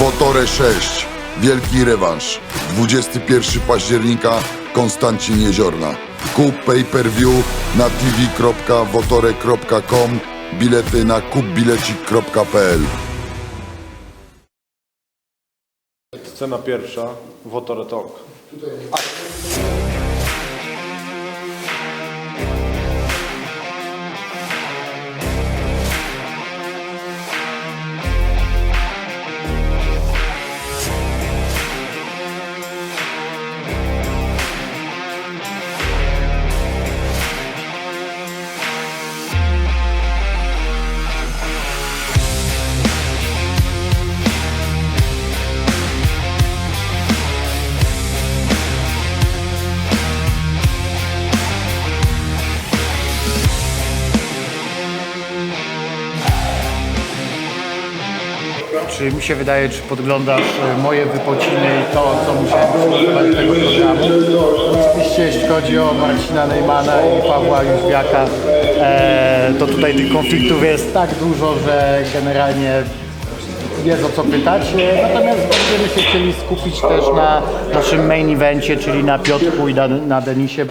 Wotore 6. Wielki rewanż. 21 października Konstancin Jeziorna. Kup pay-per-view na tv.wotore.com. Bilety na kupbilecik.pl Scena pierwsza, Wotore Talk. Czy mi się wydaje, czy podglądasz e, moje wypociny i to, co musiałem przygotować do tego programu? Oczywiście jeśli chodzi o Marcina Neymana i Pawła Józwiaka, e, to tutaj tych konfliktów jest tak dużo, że generalnie jest o co pytać. E, Natomiast będziemy się chcieli skupić też na naszym main evencie, czyli na Piotrku i na, na Denisie.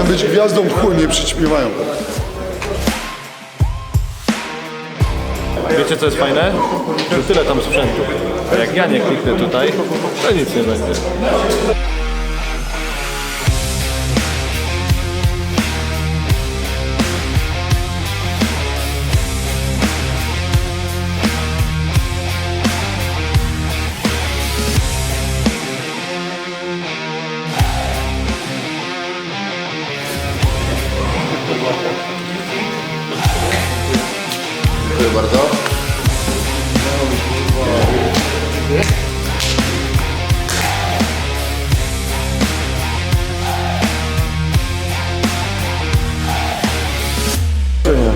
Miałem być gwiazdą, chuj mnie. Wiecie co jest fajne? Że tyle tam sprzętu. A jak ja nie kliknę tutaj, to nic nie będzie.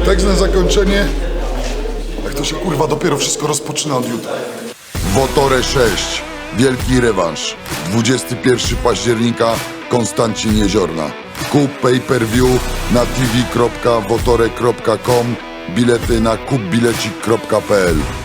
Tekst na zakończenie. Jak to się kurwa dopiero wszystko rozpoczyna od jutra. Wotore 6. Wielki rewanż. 21 października Konstancin Jeziorna. Kup pay-per-view na tv.wotore.com. Bilety na kupbilecik.pl